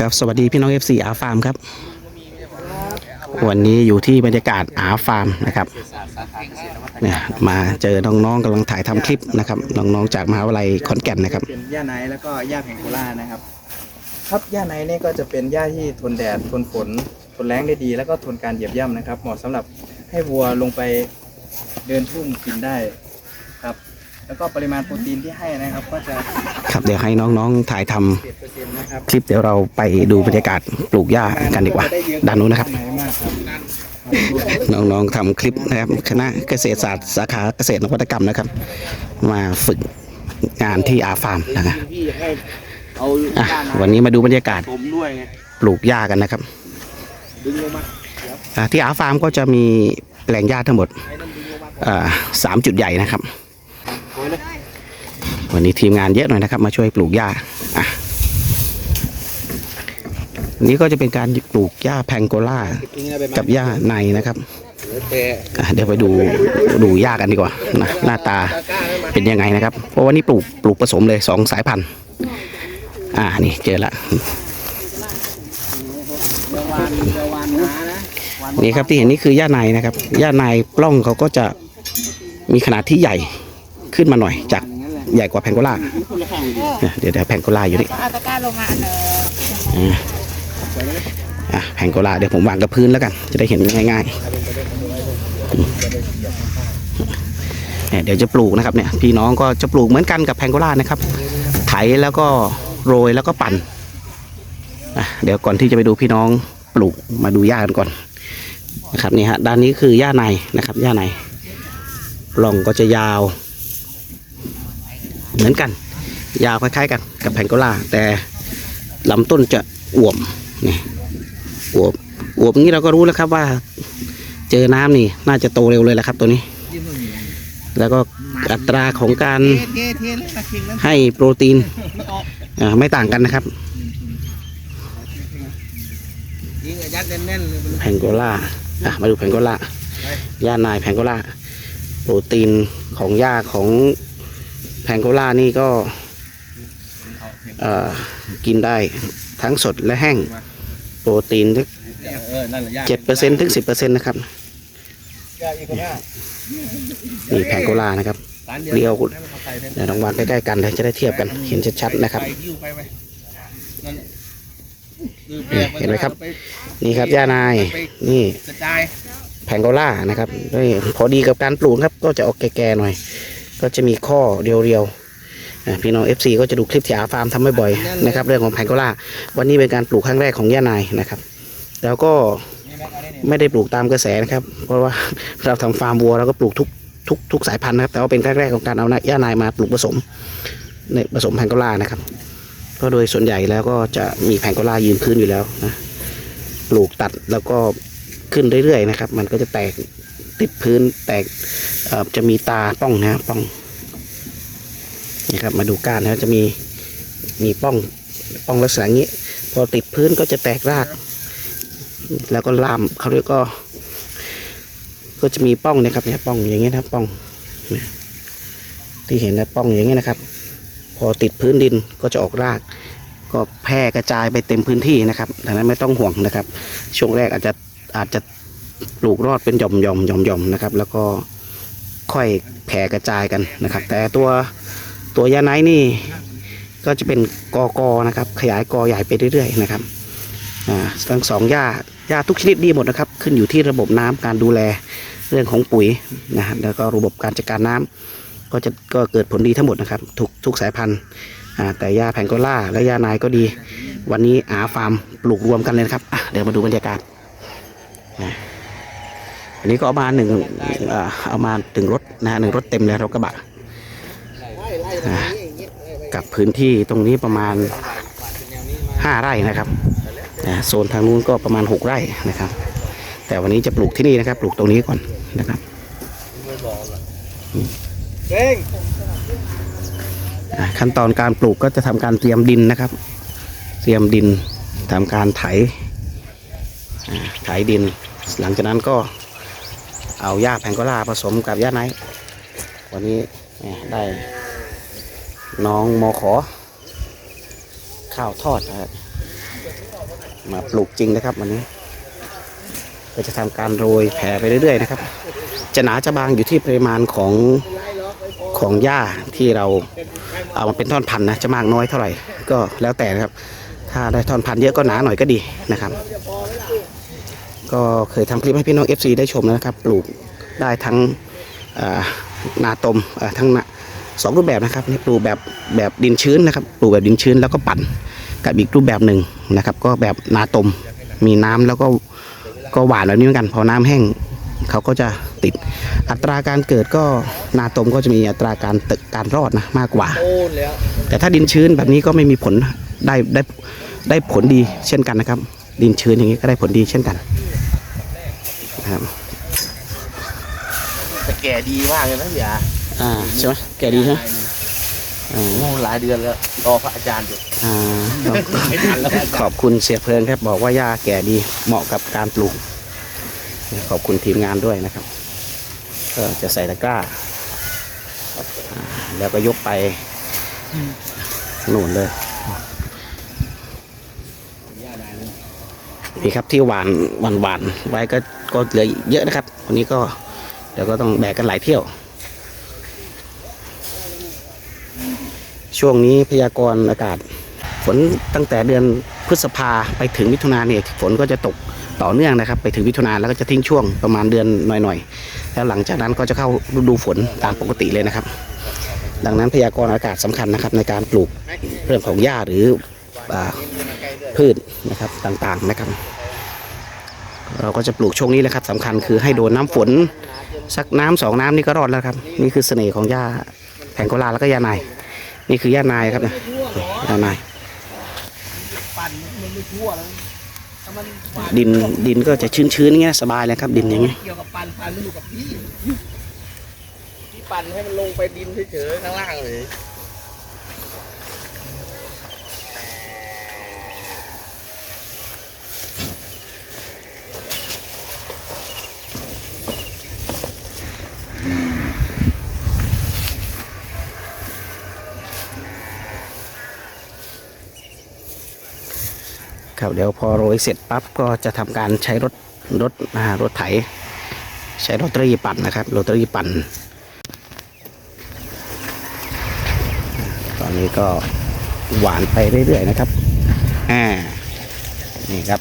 ครับสวัสดีพี่น้อง FC อาฟาร์มครับ วันนี้อยู่ที่บรรยากาศอาฟาร์มนะครับเนี่ยมาเจอน้องๆกำลังถ่ายทำคลิปนะครับน้องๆจากมหาวิทยาลัยขอนแก่นนะครับ เป็นหญ้าไนท์แล้วก็หญ้าแพงโกล่านะครับ ครับหญ้าไนท์เนี่ยก็จะเป็นหญ้าที่ทนแดดทนฝนทนแรงได้ดี แล้วก็ทนการเหยียบย่ำนะครับ เหมาะสำหรับให้วัวลงไปเดินทุ่งกินได้ครับ แล้วก็ปริมาณโปรตีนที่ให้นะครับ ก็จะครับเดี๋ยวให้น้องๆถ่ายทำ คลิปเดี๋ยวเราไปดูบรรยากาศปลูกหญ้ากันดีกว่า ด้านนู้นนะครับ น้องๆทำคลิปนะครับคณะเกษตรศาสตร์สาขาเกษตรนวัตกรรมนะครับ มาฝึกงานที่อาฟาร์มนะครับอะวันนี้มาดูบรรยากาศปลูกหญ้ากันนะครับที่อาฟาร์มก็จะมีแปลงหญ้าทั้งหมดสามจุดใหญ่นะครับ วันนี้ทีมงานเยอะหน่อยนะครับ มาช่วยปลูกหญ้าอะ นนี้ก็จะเป็นการปลูกหญ้าแพงโกล่าทิ้งอะไรไปกับหญ้าในนะครับแต่อะเดี๋ยวไปดูดูหญ้ากันดีกว่านะหน้าตาเป็นยังไงนะครับ เพราะว่านี่ปลูกปลูกผสมเลยสองสายพันธุ์อ่านี่เจอละเมื่อวานเมื่อวานหานะวันนี่ครับที่เห็นนี่คือหญ้าในนะครับหญ้าในปล้องเขาก็จะมีขนาดที่ใหญ่ขึ้นมาหน่อยจากใหญ่กว่าแพงโกล่าเนี่ยเดี๋ยวเดี๋ยวแพงโกล่าอยู่นี่เอะแพงโกลาเดี๋ยวผมวางกับพื้นแล้วกัน จะได้เห็นง่ายๆเนี่ยเดี๋ยวจะปลูกนะครับเนี่ยพี่น้องก็จะปลูกเหมือนกันกับแพงโกลานะครับ ไถแล้วก็โรยแล้วก็ปั่นเดี๋ยวก่อนที่จะไปดูพี่น้องปลูกมาดูหญ้ากันก่อนนะครับนี่ฮะด้านนี้คือหญ้าในนะครับหญ้าในปล่องก็จะยาว เหมือนกัน ยาวคล้ายๆกันกับแพงโกลาแต่ลำต้นจะอวบ นี่อวบอวบอย่างนี้เราก็รู้แล้วครับว่า เจอน้ำนี่ น่าจะโตเร็วเลยแหละครับ ตัวนี้ แล้วก็อัตราของการให้โปรตีนไม่ต่างกันนะครับแพงโกล่ามาดูแพงโกล่าหญ้านายแพงโกล่าโปรตีนของหญ้าของแพงโกล่านี่ก็กินได้ทั้งสดและแห้ง โปรตีนเออนั่นแหละยากเจ็ดเปอร์เซ็นถึงสิบเปอร์เซ็นต์นะครับนี่แพงโกลานะครับเรียวเดี๋ยวลองวางใกล้ๆกันเลยจะได้เทียบกันเห็นชัดๆนะครับเห็นไหมครับ นี่ครับย่านาย นี่แพงโกล่านะครับพอดีกับการปลูกครับ ก็จะออกแก่ๆหน่อย ก็จะมีข้อเรียวๆ พี่น้อง FC ก็จะดูคลิปที่อาฟาร์มทำบ่อยๆนะครับเรื่องของแพงโกล่าวันนี้เป็นการปลูกครั้งแรกของย่านายนะครับ แล้วก็ไม่ได้ปลูกตามกระแสนะครับ เพราะว่าเราทำฟาร์มวัวเราก็ปลูกทุกทุกทุกสายพันธุ์นะครับ แต่ว่าเป็นครั้งแรกของการเอาย่านายมาปลูกผสมในผสมแพงโกล่านะครับก็โดยส่วนใหญ่แล้วก็จะมีแพงโกล่ายืนพื้นอยู่แล้วนะปลูกตัดแล้วก็ขึ้นเรื่อยๆนะครับ มันก็จะแตกติดพื้นแตกจะมีตาป้องนะป้อง นี่ครับมาดูก้านนะจะมีมีป้องป้องลักษณะอย่างนี้ พอติดพื้นก็จะแตกราก แล้วก็ลามเขาเรียกก็ ก็จะมีป้องนะครับเนี่ยป้องอย่างเงี้ยนะครับป้องที่เห็นนะป้องอย่างเงี้ยนะครับ พอติดพื้นดินก็จะออกราก ก็แพร่กระจายไปเต็มพื้นที่นะครับดังนั้นไม่ต้องห่วงนะครับ ช่วงแรกอาจจะอาจจะปลูกรอดเป็นหย่อมหย่อมหย่อมหย่อมนะครับ แล้วก็ค่อยแผ่กระจายกันนะครับ แต่ตัว ตัวยาไนนี่ก็จะเป็นกอกอนะครับ ขยายกอใหญ่ไปเรื่อยๆนะครับอ่าทั้งสองหญ้าหญ้าทุกชนิดดีหมดนะครับ ขึ้นอยู่ที่ระบบน้ำการดูแลเรื่องของปุ๋ยนะแล้วก็ระบบการจัดการน้ำก็จะก็เกิดผลดีทั้งหมดนะครับ ทุกทุกสายพันธุ์อ่าแต่ยาแพงโกล่าและยานายก็ดี วันนี้อาฟาร์มปลูกรวมกันเลยนะครับเดี๋ยวมาดูบรรยากาศอันนี้ก็เอามาหนึ่งเอามาถึงรถนะฮะหนึ่งรถเต็มเลยรถกระบะ กับพื้นที่ตรงนี้ประมาณห้าไร่นะครับนะโซนทางนู้นก็ประมาณหกไร่นะครับ แต่วันนี้จะปลูกที่นี่นะครับ ปลูกตรงนี้ก่อนนะครับเร่งอะขั้นตอนการปลูกก็จะทำการเตรียมดินนะครับ เตรียมดินทำการไถอ่าไถดิน หลังจากนั้นก็เอาหญ้าแพงโกลาผสมกับหญ้าไนท์วันนี้แหม่ได้ น้องมอขอ ข้าวทอดนะครับมาปลูกจริงนะครับวันนี้ก็จะทำการโรยแผ่ไปเรื่อยๆนะครับ จะหนาจะบางอยู่ที่ปริมาณของของหญ้าที่เราเอามาเป็นท่อนพันธุ์นะจะมากน้อยเท่าไหร่ก็แล้วแต่นะครับ ถ้าได้ท่อนพันธุ์เยอะก็หนาหน่อยก็ดีนะครับ ก็เคยทำคลิปให้พี่น้อง FC ได้ชมแล้วนะครับ ปลูกได้ทั้งนาตมทั้งนา สองรูปแบบนะครับปลูกแบบแบบดินชื้นนะครับปลูกแบบดินชื้นแล้วก็ปั่นกับอีกรูปแบบหนึ่งนะครับ ก็แบบนาตมมีน้ำแล้วก็ก็หวานแบบนี้เหมือนกัน พอน้ำแห้งเขาก็จะติด อัตราการเกิดก็นาตมก็จะมีอัตราการตึกการรอดนะมากกว่า แต่ถ้าดินชื้นแบบนี้ก็ไม่มีผลได้ได้ได้ผลดีเช่นกันนะครับ ดินชื้นอย่างนี้ก็ได้ผลดีเช่นกันนะครับแต่แก่ดีมากเลยนะพี่อา อ่าใช่ไหมแก่ดีใช่ไหมอ่า โอ้หลายเดือนแล้วรอพระอาจารย์อยู่อ่าขอบไม่ทันแล้วขอบคุณเสียเพลินครับบอกว่าหญ้าแก่ดีเหมาะกับการปลูก ขอบคุณทีมงานด้วยนะครับ ก็จะใส่ตะกร้าอ่าแล้วก็ยกไปหนุนเลยนี่ครับที่หวานหวานหวานไว้ก็ก็เหลือเยอะนะครับ วันนี้ก็เดี๋ยวก็ต้องแบกกันหลายเที่ยว ช่วงนี้พยากรณ์อากาศ ฝนตั้งแต่เดือนพฤษภาไปถึงมิถุนาเนี่ยฝนก็จะตกต่อเนื่องนะครับ ไปถึงมิถุนาแล้วก็จะทิ้งช่วงประมาณเดือนหน่อยๆ แล้วหลังจากนั้นก็จะเข้าฤดูฝนตามปกติเลยนะครับ ดังนั้นพยากรณ์อากาศสำคัญนะครับ ในการปลูกเรื่องของหญ้าหรืออพืชนะครับต่างๆนะครับ เราก็จะปลูกช่วงนี้แหละครับสำคัญคือให้โดนน้ำฝนสักน้ำสองน้ำนี่ก็รอดแล้วครับ นี่คือเสน่ห์ของหญ้าแผงโกลาแล้วก็ยานาย นี่คือย่านายครับนะยานายปั่นมันไม่ทั่วแล้วถ้ามันหวานดินดินก็จะชื้นๆอย่างเงี้ยสบายเลยครับ ดินอย่างเงี้ยเกี่ยวกับปั่นปั่นมันอยู่กับพี่พี่ปั่นให้มันลงไปดินเฉยๆข้างล่างเลย ครับ เดี๋ยวพอโรยเสร็จปั๊บก็จะทำการใช้รถรถรถไถ ใช้รถตรีปั่นนะครับรถตรีปั่น ตอนนี้ก็หวานไปเรื่อยๆนะครับอ่านี่ครับ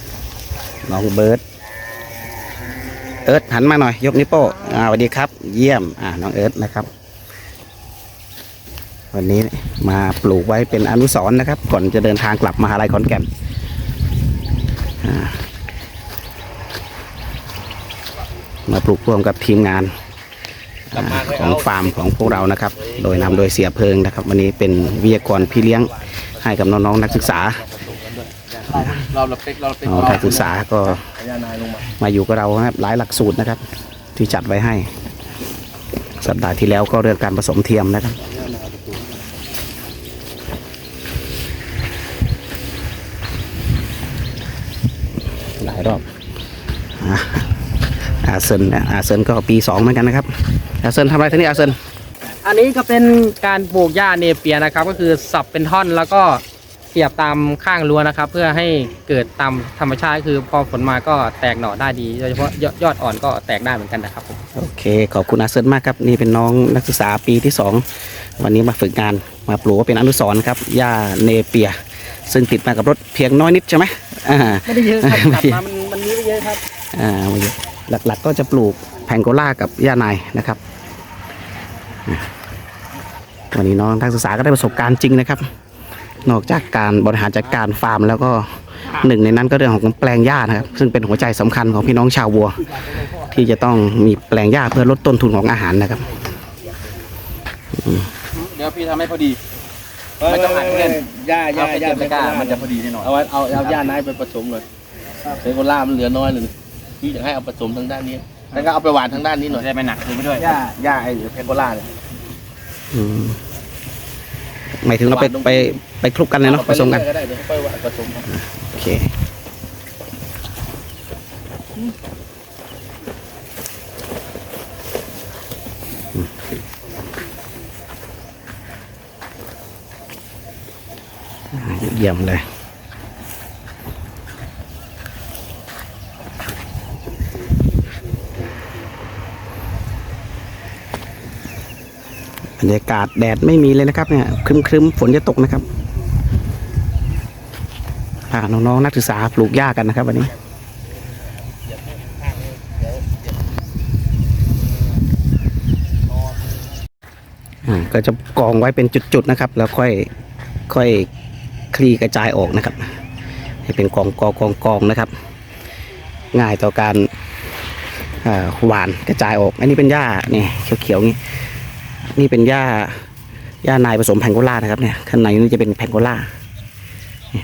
น้องเบิร์ดเอิร์ธหันมาหน่อยยกนิ้วโป้อ่าสวัสดีครับ เยี่ยมอ่าน้องเอิร์ธนะครับวันนี้มาปลูกไว้เป็นอนุสรณ์นะครับ ก่อนจะเดินทางกลับมหาลัยขอนแก่น มาปลูกร่วมกับทีมงานอ่าของฟาร์มของพวกเรานะครับ โดยนำโดยเสียเพิงนะครับ วันนี้เป็นวิทยากรพี่เลี้ยงให้กับน้องๆนักศึกษาเราเราเป๊กเราเป๊กน้องนักศึกษาก็ยานายลงมามาอยู่กับเรานะครับหลายหลักสูตรนะครับ ที่จัดไว้ให้ สัปดาห์ที่แล้วก็เรื่องการผสมเทียมนะครับ หลายรอบอะอา เซนนะอาเซนก็ปีสองเหมือนกันนะครับอาเซนทำอะไรที่นี่อาเซนอันนี้ก็เป็นการปลูกหญ้าเนเปียนะครับ ก็คือสับเป็นท่อนแล้วก็เสียบตามข้างรั้วนะครับ เพื่อให้เกิดตามธรรมชาติคือพอฝนมาก็แตกหน่อได้ดีโดยเฉพาะยอดยอดอ่อนก็แตกได้เหมือนกันนะครับผมโอเค ขอบคุณอาเซนมากครับนี่เป็นน้องนักศึกษาปีที่สองวันนี้มาฝึกงานมาปลูกว่าเป็นอนุสรณ์ครับหญ้าเนเปีย ซึ่งติดมากับรถเพียงน้อยนิดใช่ไหมอ่าไม่ได้เยอะครับไม่ตัดเยอะมามันมันมีไม่เยอะครับอ่า หลักๆก็จะปลูกแพงโกล่ากับย่านายนะครับอะวันนี้น้องนักศึกษาก็ได้ประสบการณ์จริงนะครับ นอกจากการบริหารจัดการฟาร์มแล้วก็หนึ่งในนั้นก็เรื่องของแปลงหญ้านะครับ ซึ่งเป็นหัวใจสำคัญของพี่น้องชาววัว ที่จะต้องมีแปลงหญ้าเพื่อลดต้นทุนของอาหารนะครับเดี๋ยวพี่ทำให้พอดีไม่ต้องหันเล่นย่าย่าเอาไปย่าเก็บไม่ไว้กล้าก่อนมันจะพอดีแน่นอนเอาไว้เอาเอาย่านายไปผสมเลยเซโคล่ามันเหลือน้อยเลย พี่อยากให้เอาผสมทางด้านนี้แล้วก็เอาไปหวานทางด้านนี้หน่อยได้ไม่หนักเลยไปด้วยย่าย่าไอ้เพนโกล่าเนี่ย อืมหมายถึงเราไปไปไปคลุกกันเลยเนาะผสมกันก็ได้เดี๋ยวค่อยหวานผสมกันโอเค เยี่ยมเลย รรยากาศแดดไม่มีเลยนะครับเนี่ยครึมครึมๆฝนจะตกนะครับพาน้องๆนักศึกษาปลูกหญ้ากันนะครับ วันนี้ก็จะกองไว้เป็นจุดๆนะครับ แล้วค่อยค่อยคลี่กระจายออกนะครับ ให้เป็นกองกองกองกองนะครับ ง่ายต่อการหวานกระจายออก อันนี้เป็นหญ้านี่ยเขียวๆนี่ นี่เป็นหญ้าหญ้านายผสมแพงโกล่านะครับเนี่ยข้างในนี่จะเป็นแพงโกล่า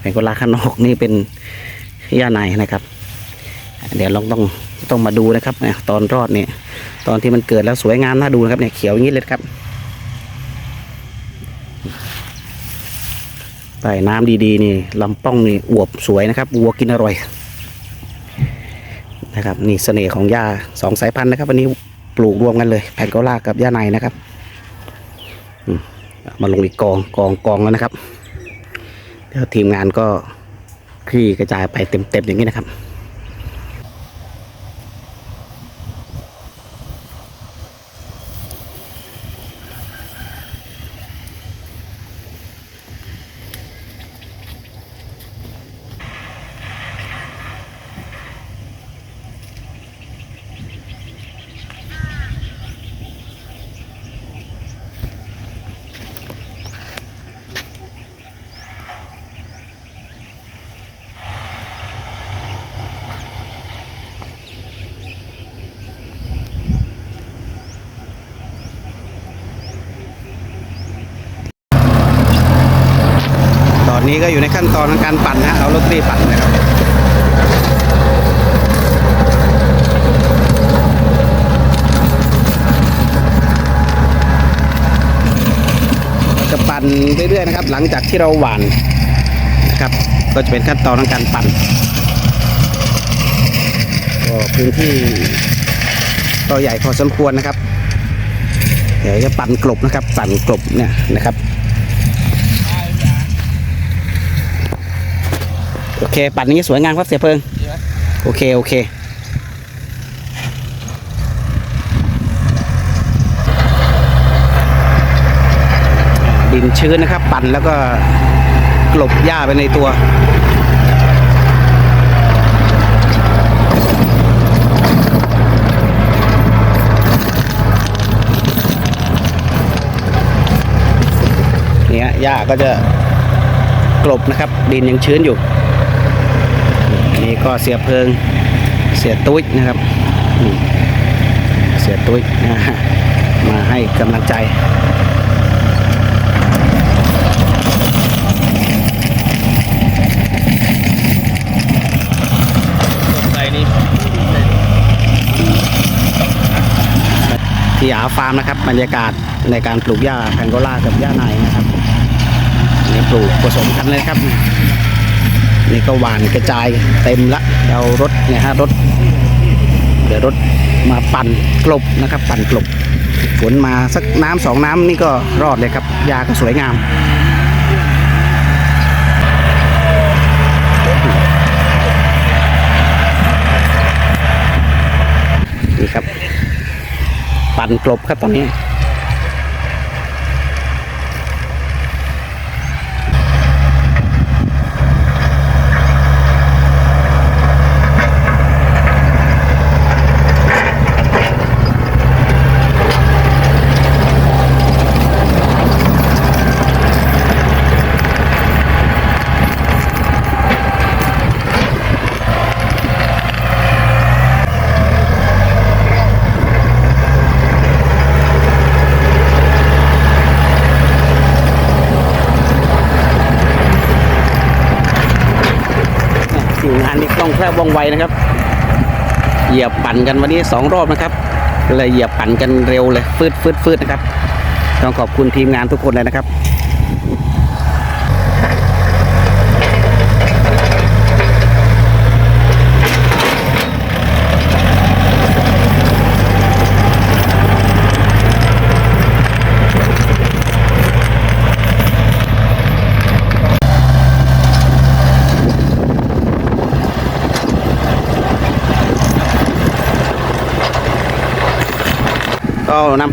แพงโกล่าข้างนอกนี่เป็นหญ้านายนะครับ เดี๋ยวลองต้องต้องมาดูนะครับเนี่ยตอนรอดเนี่ยตอนที่มันเกิดแล้วสวยงามน่าดูนะครับเนี่ยเขียวอย่างนี้เลยครับใต้น้ำดีๆนี่ลำป้องนี่อวบสวยนะครับวัวกินอร่อยนะครับนี่เสน่ห์ของหญ้าสองสายพันธุ์นะครับ วันนี้ปลูกรวมกันเลยแผ่นเกาลากับหญ้าในนะครับ มามาลงอีกกองกองกองแล้วนะครับ เดี๋ยวทีมงานก็คลี่กระจายไปเต็มๆอย่างนี้นะครับ อนนี้ก็อยู่ในขั้นตอนของการปั่นนะเอาลอตเตอรี่ปั่นนะครับจะปั่นเรื่อยๆนะครับ หลังจากที่เราหว่านนะครับ ก็จะเป็นขั้นตอนของการปั่นก็พื้นที่ก็ใหญ่พอสมควรนะครับ เดี๋ยวจะปั่นกลบนะครับปั่นกลบเนี่ยนะครับ โอเค ปั่นอย่างนี้สวยงามครับเสียเพิง โอเค โอเค ดินชื้นนะครับ ปั่นแล้วก็กลบหญ้าไปในตัวเนี่ยหญ้าก็จะกลบนะครับ ดินยังชื้นอยู่ นี่ก็เสียเพลิงเสียตุ้ยนะครับเสียตุ้ยนะฮะมาให้กำลังใจใที่อาฟาร์มนะครับบรรยากาศในการปลูกหญ้าแพงโกล่ากับหญ้าในนะครับนี่ปลูกผสมกันเลยครับ นี่ก็หวานกระจายเต็มละเอารถเนี่ยฮะรถ เดี๋ยวรถมาปั่นกลบนะครับ ปั่นกลบฝนมาสักน้ำสองน้ำนี่ก็รอดเลยครับหญ้าก็สวยงามนี่ครับ ปั่นกลบครับตอนนี้ และวว่องไวนะครับ เหยียบปั่นกันวันนี้สองรอบนะครับเลยเหยียบปั่นกันเร็วเลยฟืดฟืดฟืดนะครับ ต้องขอบคุณทีมงานทุกคนเลยนะครับ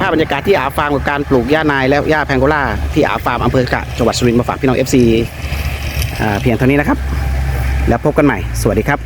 าพบรรยากาศที่อาฟาร์มกับการปลูกหญ้านายและหญ้าแพงโกล่าที่อาฟาร์มอำเภอกะจังหวัดสุรินทร์มาฝากพี่น้อง FC อ่าเพียงเท่านี้นะครับ แล้วพบกันใหม่ สวัสดีครับ